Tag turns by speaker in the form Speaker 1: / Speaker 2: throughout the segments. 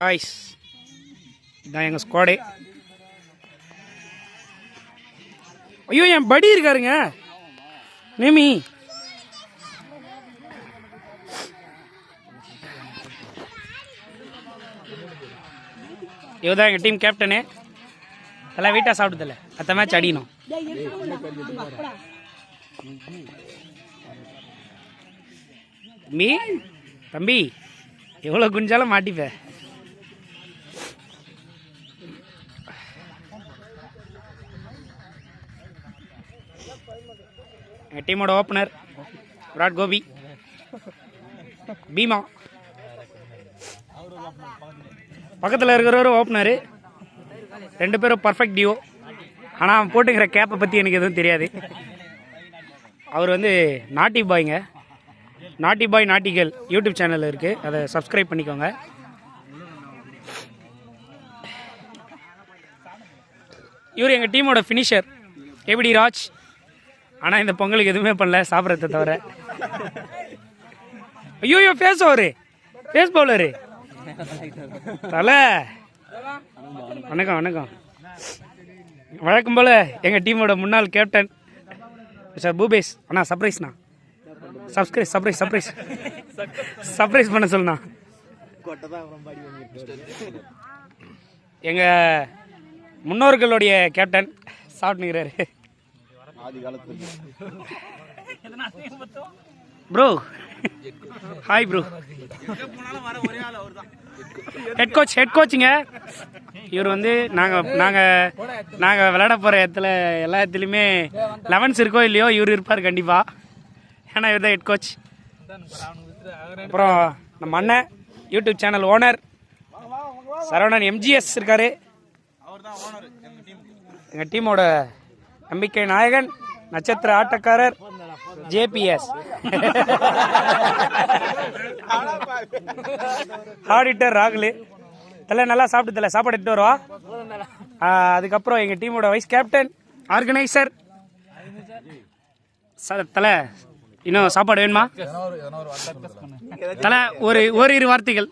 Speaker 1: Guys இதான் எங்கள் squad ஐயோ என் படி இருக்காருங்க. நேமி. இவதான் எங்கள் டீம் கேப்டனு எல்லாம் வீட்டாக சாப்பிட்டதில்ல. அத்த மேட்ச் அடிக்கணும். தம்பி தம்பி எவ்வளோ குஞ்சாலும் மாட்டிப்பேன் டீமோட ஓப்பனர் விராட் கோபி. பீமா. பக்கத்தில் இருக்கிறவரும் ஓப்பனரு. ரெண்டு பேரும் பர்ஃபெக்ட் டியோ ஆனால் அவன் போட்டுக்கிற கேப்பை பற்றி எனக்கு எதுவும் தெரியாது. அவர் வந்து நாட்டி பாய்ங்க நாட்டி பாய் நாட்டி கேர்ள் யூடியூப் சேனல் இருக்குது அதை சப்ஸ்கிரைப் பண்ணிக்கோங்க. இவர் எங்கள் டீமோட ஃபினிஷர் எப்படி ராஜ். ஆனால் இந்த பொங்கலுக்கு எதுவுமே பண்ணல சாப்பிட்றத தவிர. ஐயோ ஃபேஸ் ஓவரு பேஸ் பவுலரு தலை. வணக்கம் வணக்கம். வழக்கம் போல் எங்கள் டீமோட முன்னாள் கேப்டன் சார் பூபேஷ். அண்ணா சர்ப்ரைஸ்ண்ணா சப்ஸ்கிரைஸ் சர்ப்ரைஸ் சர்ப்ரைஸ் சர்ப்ரைஸ் பண்ண சொல்லுண்ணா. எங்கள் முன்னோர்களுடைய captain bro hi bro head coach head கோச்சுங்க இவர் வந்து நாங்கள் நாங்கள் நாங்கள் விளையாட போகிற இடத்துல எல்லா இடத்துலையுமே லெவன்ஸ் இருக்கோ இல்லையோ இவர் இருப்பார் கண்டிப்பாக ஏன்னா இவர் தான் ஹெட் கோச் அப்புறம் நம்ம அண்ணன் YouTube channel owner Saravanan MGS இருக்காரு. எங்கள் டீமோட நம்பிக்கை நாயகன் நட்சத்திர ஆட்டக்காரர் ஜேபிஎஸ். ஆடிட்டர் ராகுல். எல்லாம் நல்லா சாப்பிட்டு தலை சாப்பாடு எடுத்து வருவா. அதுக்கப்புறம் எங்கள் டீமோட வைஸ் கேப்டன் ஆர்கனைசர். ச- தலை இன்னும் சாப்பாடு வேணுமா? தலை ஒரு ஓரிரு வார்த்தைகள்.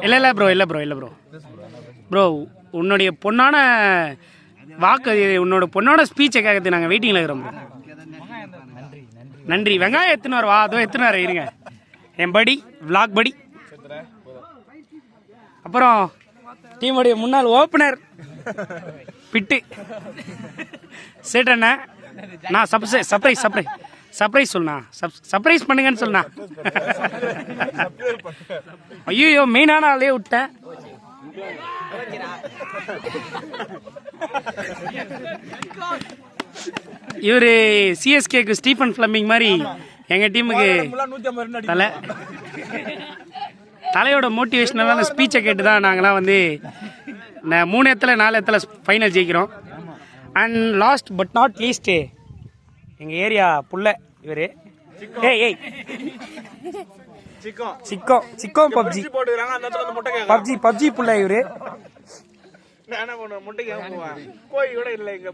Speaker 1: இல்லை இல்லை ப்ரோ இல்லை ப்ரோ இல்லை ப்ரோ ப்ரோ உன்னுடைய பொண்ணான வாக்கு உன்னோட பொண்ணோட ஸ்பீச்சை கேட்கறது நாங்கள் வெயிட்டிங்கில் இருக்கிறோம் நன்றி. வெங்காயம் எத்தினார் வா அதோ எத்தினார் இருங்க. என் படி விளாக் படி அப்புறம் டீமுடைய முன்னாள் ஓப்பனர் பிட்டு. சேட்டண்ண நான் சப்ரைஸ் சர்ப்ரைஸ் சர்ப்ரைஸ் சர்ப்ரைஸ் சொல்லுண்ணா. சப் சர்ப்ரைஸ் பண்ணுங்கன்னு சொல்லுண்ணா. ஐயோ மெயினான ஆளே விட்டேன். இவரு சிஎஸ்கேக்கு ஸ்டீஃபன் ஃபிளமிங் மாதிரி எங்க டீமுக்கு தலை. தலையோட மோட்டிவேஷனலான ஸ்பீச்சை கேட்டு தான் நாங்களாம் வந்து மூணு இடத்துல நாலு இடத்துல final ஜெயிக்கிறோம். And last but not least எங்கள் ஏரியா புள்ள இவர். ஏய் ஏய். சிக்கோ. சிக்கோ பப்ஜி.
Speaker 2: அந்த முட்டை
Speaker 1: பப்ஜி பப்ஜி புள்ள இவரு.
Speaker 2: நான் என்ன பண்ணுவேன் முட்டைக்கு போவேன். கோழி கூட இல்லை இங்க.